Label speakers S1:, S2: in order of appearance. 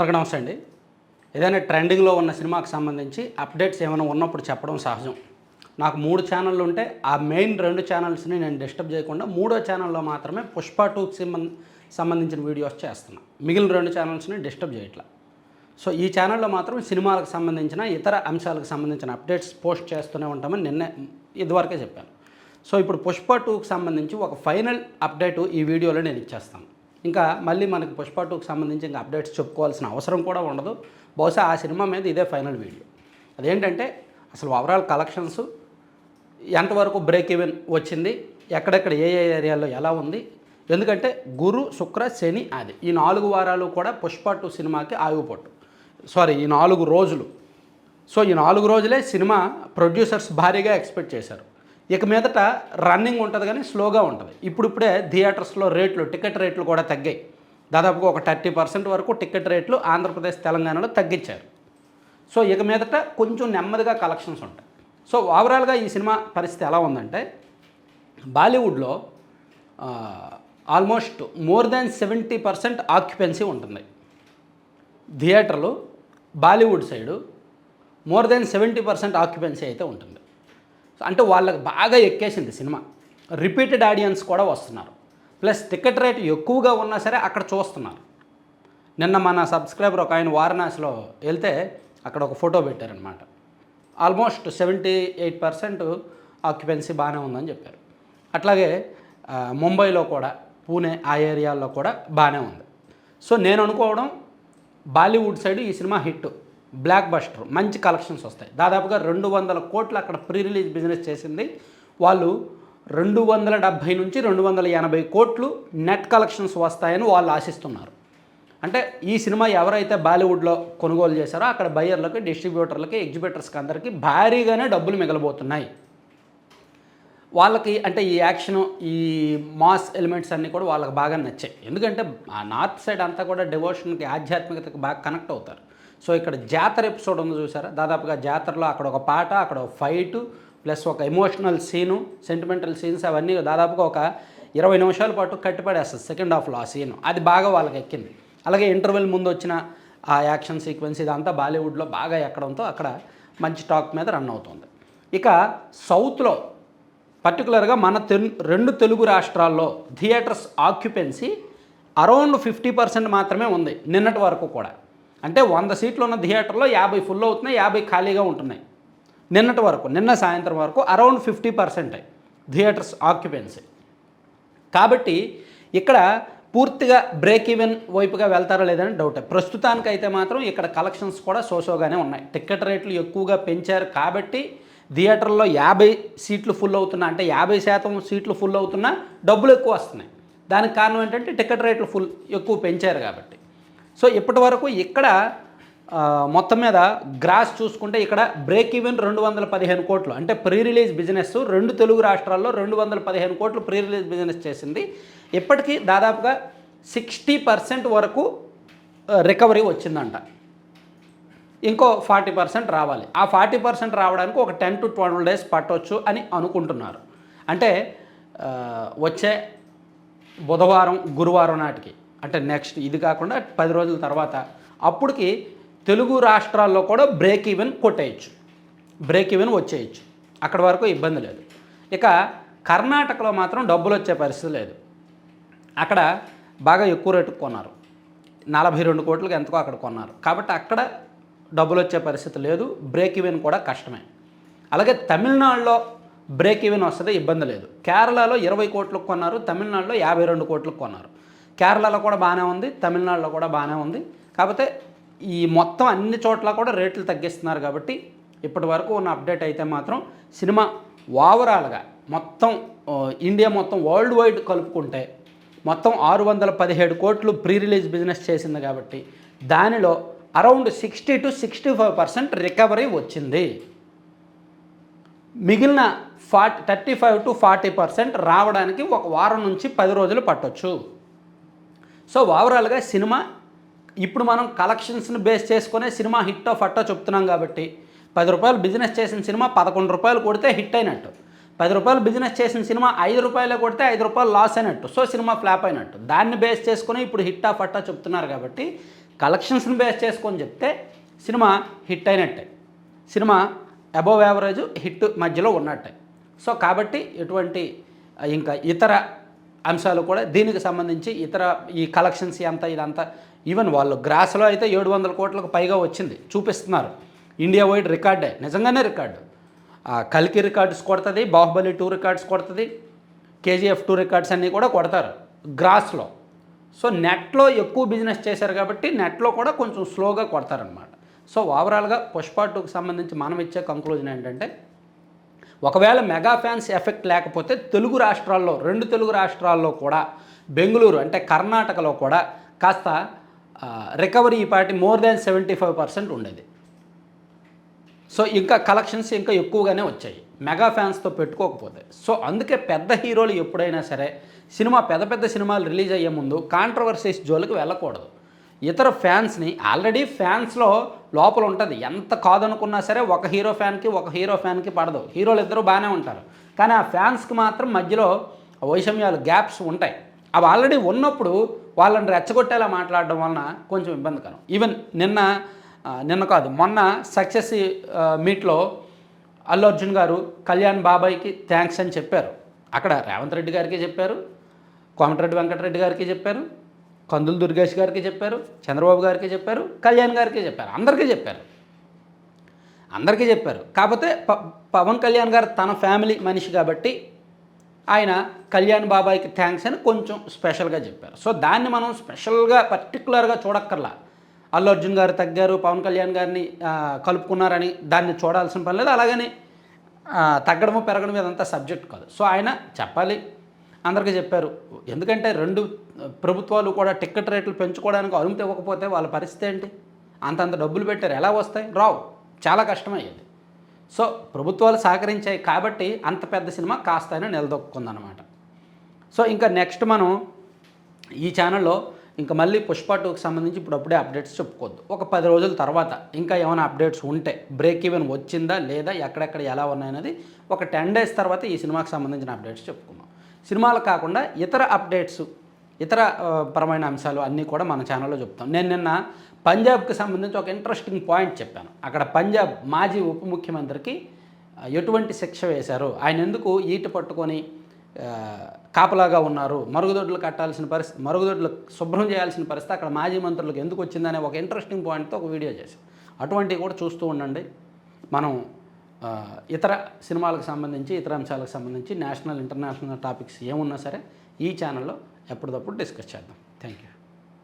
S1: అందరికీ నమస్తే అండి ఏదైనా ట్రెండింగ్లో ఉన్న సినిమాకి సంబంధించి అప్డేట్స్ ఏమైనా ఉన్నప్పుడు చెప్పడం సహజం. నాకు మూడు ఛానళ్ళు ఉంటే ఆ మెయిన్ రెండు ఛానల్స్ని నేను డిస్టర్బ్ చేయకుండా మూడో ఛానల్లో మాత్రమే పుష్ప టూకి సంబంధ సంబంధించిన వీడియోస్ చేస్తున్నా. మిగిలిన రెండు ఛానల్స్ని డిస్టర్బ్ చేయట్లా. సో ఈ ఛానల్లో మాత్రం సినిమాలకు సంబంధించిన ఇతర అంశాలకు సంబంధించిన అప్డేట్స్ పోస్ట్ చేస్తూనే ఉంటామని నిన్నే ఇదివరకే చెప్పాను. సో ఇప్పుడు పుష్ప టూకి సంబంధించి ఒక ఫైనల్ అప్డేట్ ఈ వీడియోలో నేను ఇచ్చేస్తాను. ఇంకా మళ్ళీ మనకి పుష్ప టూకి సంబంధించి ఇంకా అప్డేట్స్ చెప్పుకోవాల్సిన అవసరం కూడా ఉండదు. బహుశా ఆ సినిమా మీద ఇదే ఫైనల్ వీడియో. అదేంటంటే అసలు ఓవరాల్ కలెక్షన్స్ ఎంతవరకు బ్రేక్ ఈవెన్ వచ్చింది? ఎక్కడెక్కడ ఏ ఏ ఏరియాలో ఎలా ఉంది? ఎందుకంటే గురు శుక్ర శని ఆది ఈ నాలుగు వారాలు కూడా పుష్ప టూ సినిమాకి ఆగిపోట్టు సారీ ఈ నాలుగు రోజులు. సో ఈ నాలుగు రోజులే సినిమా ప్రొడ్యూసర్స్ భారీగా ఎక్స్పెక్ట్ చేశారు. ఇక మీదట రన్నింగ్ ఉంటుంది కానీ స్లోగా ఉంటుంది. ఇప్పుడిప్పుడే థియేటర్స్లో రేట్లు టికెట్ రేట్లు కూడా తగ్గాయి. దాదాపుగా ఒక థర్టీ పర్సెంట్ వరకు టికెట్ రేట్లు ఆంధ్రప్రదేశ్ తెలంగాణలో తగ్గించారు. సో ఇక మీదట కొంచెం నెమ్మదిగా కలెక్షన్స్ ఉంటాయి. సో ఓవరాల్గా ఈ సినిమా పరిస్థితి ఎలా ఉందంటే బాలీవుడ్లో almost more than seventy percent occupancy ఉంటుంది. థియేటర్లు Bollywood side more than seventy percent occupancy అయితే ఉంటుంది. అంటే వాళ్ళకి బాగా ఎక్కేసింది సినిమా. రిపీటెడ్ ఆడియన్స్ కూడా వస్తున్నారు. ప్లస్ టికెట్ రేట్ ఎక్కువగా ఉన్నా సరే అక్కడ చూస్తున్నారు. నిన్న మన సబ్స్క్రైబర్ ఒక ఆయన వారణాసిలో వెళ్తే అక్కడ ఒక ఫోటో పెట్టారనమాట almost seventy eight percent occupancy బాగానే ఉందని చెప్పారు. అట్లాగే ముంబైలో కూడా పూణే ఆ ఏరియాల్లో కూడా బాగానే ఉంది. సో నేను అనుకోవడం బాలీవుడ్ సైడ్ ఈ సినిమా హిట్. బ్లాక్ బస్టర్ మంచి కలెక్షన్స్ వస్తాయి. దాదాపుగా రెండు వందల కోట్లు అక్కడ ప్రీ రిలీజ్ బిజినెస్ చేసింది. వాళ్ళు రెండు వందల డెబ్భై నుంచి రెండు వందల ఎనభై కోట్లు నెట్ కలెక్షన్స్ వస్తాయని వాళ్ళు ఆశిస్తున్నారు. అంటే ఈ సినిమా ఎవరైతే బాలీవుడ్లో కొనుగోలు చేశారో అక్కడ బయ్యర్లకి డిస్ట్రిబ్యూటర్లకి ఎగ్జిబిటర్స్కి అందరికీ భారీగానే డబ్బులు మిగలబోతున్నాయి. వాళ్ళకి అంటే ఈ యాక్షన్ ఈ మాస్ ఎలిమెంట్స్ అన్నీ కూడా వాళ్ళకి బాగా నచ్చాయి. ఎందుకంటే ఆ నార్త్ సైడ్ అంతా కూడా డివోషన్కి ఆధ్యాత్మికతకి బాగా కనెక్ట్ అవుతారు. సో ఇక్కడ జాతర ఎపిసోడ్ ఉంది చూసారా? దాదాపుగా జాతరలో అక్కడ ఒక పాట అక్కడ ఒక ఫైట్ ప్లస్ ఒక ఎమోషనల్ సీను సెంటిమెంటల్ సీన్స్ అవన్నీ దాదాపుగా ఒక ఇరవై నిమిషాల పాటు కట్టిపడేస్తుంది సెకండ్ హాఫ్లో ఆ సీన్ అది బాగా వాళ్ళకి ఎక్కింది. అలాగే ఇంటర్వెల్ ముందు వచ్చిన ఆ యాక్షన్ సీక్వెన్స్ ఇదంతా బాలీవుడ్లో బాగా ఎక్కడంతో అక్కడ మంచి టాక్ మీద రన్ అవుతుంది. ఇక సౌత్లో పర్టికులర్గా మన తెలు రెండు తెలుగు రాష్ట్రాల్లో theatres occupancy around fifty percent మాత్రమే ఉంది. నిన్నటి వరకు కూడా. అంటే వంద సీట్లు ఉన్న థియేటర్లో యాభై ఫుల్ అవుతున్నాయి యాభై ఖాళీగా ఉంటున్నాయి. నిన్నటి వరకు నిన్న సాయంత్రం వరకు around fifty percent theatres occupancy కాబట్టి ఇక్కడ పూర్తిగా బ్రేక్ ఈవెన్ వైపుగా వెళ్తారా లేదని డౌట్ ప్రస్తుతానికైతే మాత్రం ఇక్కడ కలెక్షన్స్ కూడా సోసోగానే ఉన్నాయి. టికెట్ రేట్లు ఎక్కువగా పెంచారు కాబట్టి థియేటర్లో యాభై సీట్లు ఫుల్ అవుతున్నా అంటే యాభై శాతం సీట్లు ఫుల్ అవుతున్నా డబ్బులు ఎక్కువ వస్తున్నాయి. దానికి కారణం ఏంటంటే టికెట్ రేట్లు ఫుల్ ఎక్కువ పెంచారు కాబట్టి. సో ఇప్పటి వరకు ఇక్కడ మొత్తం మీద గ్రాస్ చూసుకుంటే ఇక్కడ బ్రేక్ ఈవెన్ రెండు వందల పదిహేను కోట్లు. అంటే ప్రీ రిలీజ్ బిజినెస్ రెండు తెలుగు రాష్ట్రాల్లో రెండు వందల పదిహేను కోట్లు ప్రీ రిలీజ్ బిజినెస్ చేసింది. ఇప్పటికీ దాదాపుగా సిక్స్టీ పర్సెంట్ వరకు రికవరీ వచ్చిందంట. ఇంకో ఫార్టీ పర్సెంట్ రావాలి. ఆ ఫార్టీ పర్సెంట్ రావడానికి ఒక టెన్ టు ట్వెల్వ్ డేస్ పట్టవచ్చు అని అనుకుంటున్నారు. అంటే వచ్చే బుధవారం గురువారం నాటికి. అంటే నెక్స్ట్ ఇది కాకుండా పది రోజుల తర్వాత అప్పటికి తెలుగు రాష్ట్రాల్లో కూడా బ్రేక్ ఈవెన్ కొట్టేయచ్చు. బ్రేక్ ఈవెన్ వచ్చేయచ్చు. అక్కడ వరకు ఇబ్బంది లేదు. ఇక కర్ణాటకలో మాత్రం డబ్బులు వచ్చే పరిస్థితి లేదు. అక్కడ బాగా ఎక్కువ రేటుకు కొన్నారు. నలభై రెండు కోట్లకి ఎంతకో అక్కడ కొన్నారు. కాబట్టి అక్కడ డబ్బులు వచ్చే పరిస్థితి లేదు. బ్రేక్ ఈవెన్ కూడా కష్టమే. అలాగే తమిళనాడులో బ్రేక్ ఈవెన్ వస్తుంది ఇబ్బంది లేదు. కేరళలో ఇరవై కోట్లకు కొన్నారు. తమిళనాడులో యాభై రెండు కోట్లకు కొన్నారు. కేరళలో కూడా బాగానే ఉంది తమిళనాడులో కూడా బాగానే ఉంది. కాకపోతే ఈ మొత్తం అన్ని చోట్ల కూడా రేట్లు తగ్గిస్తున్నారు కాబట్టి ఇప్పటి వరకు ఉన్న అప్డేట్ అయితే మాత్రం సినిమా ఓవరాల్గా మొత్తం ఇండియా మొత్తం వరల్డ్ వైడ్ కలుపుకుంటే మొత్తం ఆరు వందల పదిహేడు కోట్లు ప్రీ రిలీజ్ బిజినెస్ చేసింది కాబట్టి దానిలో around sixty to sixty five percent recovery వచ్చింది. మిగిలిన forty thirty five to forty percent రావడానికి ఒక వారం నుంచి పది రోజులు పట్టొచ్చు. సో ఓవరాల్గా సినిమా ఇప్పుడు మనం కలెక్షన్స్ని బేస్ చేసుకునే సినిమా హిట్ ఆఫ్ అట్టో చెప్తున్నాం కాబట్టి పది రూపాయలు బిజినెస్ చేసిన సినిమా పదకొండు రూపాయలు కొడితే హిట్ అయినట్టు. పది రూపాయలు బిజినెస్ చేసిన సినిమా ఐదు రూపాయలు కొడితే ఐదు రూపాయలు లాస్ అయినట్టు. సో సినిమా ఫ్లాప్ అయినట్టు. దాన్ని బేస్ చేసుకుని ఇప్పుడు హిట్ ఆఫ్ అట్టా చెప్తున్నారు కాబట్టి కలెక్షన్స్ని బేస్ చేసుకొని చెప్తే సినిమా హిట్ అయినట్టే. సినిమా అబోవ్ యావరేజ్ హిట్ మధ్యలో ఉన్నట్టే. సో కాబట్టి ఎటువంటి ఇంకా ఇతర అంశాలు కూడా దీనికి సంబంధించి ఇతర ఈ కలెక్షన్స్ ఎంత ఇదంతా ఈవెన్ వాళ్ళు గ్రాస్లో అయితే ఏడు వందల కోట్లకు పైగా వచ్చింది చూపిస్తున్నారు. ఇండియా వైడ్ రికార్డే నిజంగానే రికార్డు కల్కి రికార్డ్స్ కొడుతుంది బాహుబలి టూ రికార్డ్స్ కొడుతుంది కేజీఎఫ్ టూ రికార్డ్స్ అన్నీ కూడా కొడతారు గ్రాస్లో. సో నెట్లో ఎక్కువ బిజినెస్ చేశారు కాబట్టి నెట్లో కూడా కొంచెం స్లోగా కొడతారనమాట సో ఓవరాల్గా పుష్ప టూకి సంబంధించి మనం ఇచ్చే కంక్లూజన్ ఏంటంటే ఒకవేళ మెగా ఫ్యాన్స్ ఎఫెక్ట్ లేకపోతే తెలుగు రాష్ట్రాల్లో రెండు తెలుగు రాష్ట్రాల్లో కూడా బెంగళూరు అంటే కర్ణాటకలో కూడా కాస్త రికవరీ ఈ party more than seventy five percent ఉండేది. సో ఇంకా కలెక్షన్స్ ఇంకా ఎక్కువగానే వచ్చాయి. మెగా ఫ్యాన్స్తో పెట్టుకోకపోతే. సో అందుకే పెద్ద హీరోలు ఎప్పుడైనా సరే సినిమా పెద్ద పెద్ద సినిమాలు రిలీజ్ అయ్యే ముందు కాంట్రవర్సీస్ జోలికి వెళ్ళకూడదు. ఇతర ఫ్యాన్స్ని ఆల్రెడీ ఫ్యాన్స్లో లోపల ఉంటుంది ఎంత కాదనుకున్నా సరే ఒక హీరో ఫ్యాన్కి ఒక హీరో ఫ్యాన్కి పడదు. హీరోలు ఇద్దరు బాగానే ఉంటారు. కానీ ఆ ఫ్యాన్స్కి మాత్రం మధ్యలో వైషమ్యాలు గ్యాప్స్ ఉంటాయి. అవి ఆల్రెడీ ఉన్నప్పుడు వాళ్ళని రెచ్చగొట్టేలా మాట్లాడడం వలన కొంచెం ఇబ్బందికరం. ఈవెన్ నిన్న నిన్న కాదు మొన్న సక్సెస్ మీట్లో అల్లు అర్జున్ గారు కళ్యాణ్ బాబాయ్కి థ్యాంక్స్ అని చెప్పారు. అక్కడ రేవంత్ రెడ్డి గారికి చెప్పారు. కోమటిరెడ్డి వెంకటరెడ్డి గారికి చెప్పారు. కందులు దుర్గేష్ గారికి చెప్పారు చంద్రబాబు గారికి చెప్పారు కళ్యాణ్ గారికి చెప్పారు అందరికీ చెప్పారు. అందరికీ చెప్పారు. కాకపోతే ప పవన్ కళ్యాణ్ గారు తన ఫ్యామిలీ మనిషి కాబట్టి ఆయన కళ్యాణ్ బాబాయ్కి థ్యాంక్స్ అని కొంచెం స్పెషల్గా చెప్పారు. సో దాన్ని మనం స్పెషల్గా పర్టికులర్గా చూడక్కర్లా. అల్లు అర్జున్ గారు తగ్గారు పవన్ కళ్యాణ్ గారిని కలుపుకున్నారని దాన్ని చూడాల్సిన పని లేదు. అలాగని తగ్గడము పెరగడం ఇదంతా సబ్జెక్ట్ కాదు. సో ఆయన చెప్పాలి అందరికీ చెప్పారు. ఎందుకంటే రెండు ప్రభుత్వాలు కూడా టికెట్ రేట్లు పెంచుకోవడానికి అనుమతి ఇవ్వకపోతే వాళ్ళ పరిస్థితి ఏంటి? అంతంత డబ్బులు పెట్టారు. ఎలా వస్తాయి? రావు. చాలా కష్టమయ్యేది. సో ప్రభుత్వాలు సహకరించాయి కాబట్టి అంత పెద్ద సినిమా కాస్త అయినా నిలదొక్కుందనమాట సో ఇంకా నెక్స్ట్ మనం ఈ ఛానల్లో ఇంకా మళ్ళీ పుష్ప టూకి సంబంధించి ఇప్పుడు అప్పుడే అప్డేట్స్ చెప్పుకోవద్దు. ఒక పది రోజుల తర్వాత ఇంకా ఏమైనా అప్డేట్స్ ఉంటే బ్రేక్ ఈవెన్ వచ్చిందా లేదా ఎక్కడెక్కడ ఎలా ఉన్నాయనేది ఒక టెన్ డేస్ తర్వాత ఈ సినిమాకి సంబంధించిన అప్డేట్స్ చెప్పుకుందాం. సినిమాలు కాకుండా ఇతర అప్డేట్స్ ఇతర పరమైన అంశాలు అన్నీ కూడా మన ఛానల్లో చెప్తాం. నేను నిన్న పంజాబ్కి సంబంధించి ఒక ఇంట్రెస్టింగ్ పాయింట్ చెప్పాను. అక్కడ పంజాబ్ మాజీ ఉప ముఖ్యమంత్రికి ఎటువంటి శిక్ష వేశారు? ఆయన ఎందుకు ఈట పట్టుకొని కాపలాగా ఉన్నారు? మరుగుదొడ్లు కట్టాల్సిన పరిస్థితి మరుగుదొడ్లు శుభ్రం చేయాల్సిన పరిస్థితి అక్కడ మాజీ మంత్రులకు ఎందుకు వచ్చిందనే ఒక ఇంట్రెస్టింగ్ పాయింట్తో ఒక వీడియో చేశాం అటువంటివి కూడా చూస్తూ ఉండండి. మనం ఇతర సినిమాలకు సంబంధించి ఇతర అంశాలకు సంబంధించి నేషనల్ ఇంటర్నేషనల్ టాపిక్స్ ఏమున్నా సరే ఈ ఛానల్లో ఎప్పటికప్పుడు డిస్కస్ చేద్దాం. Thank you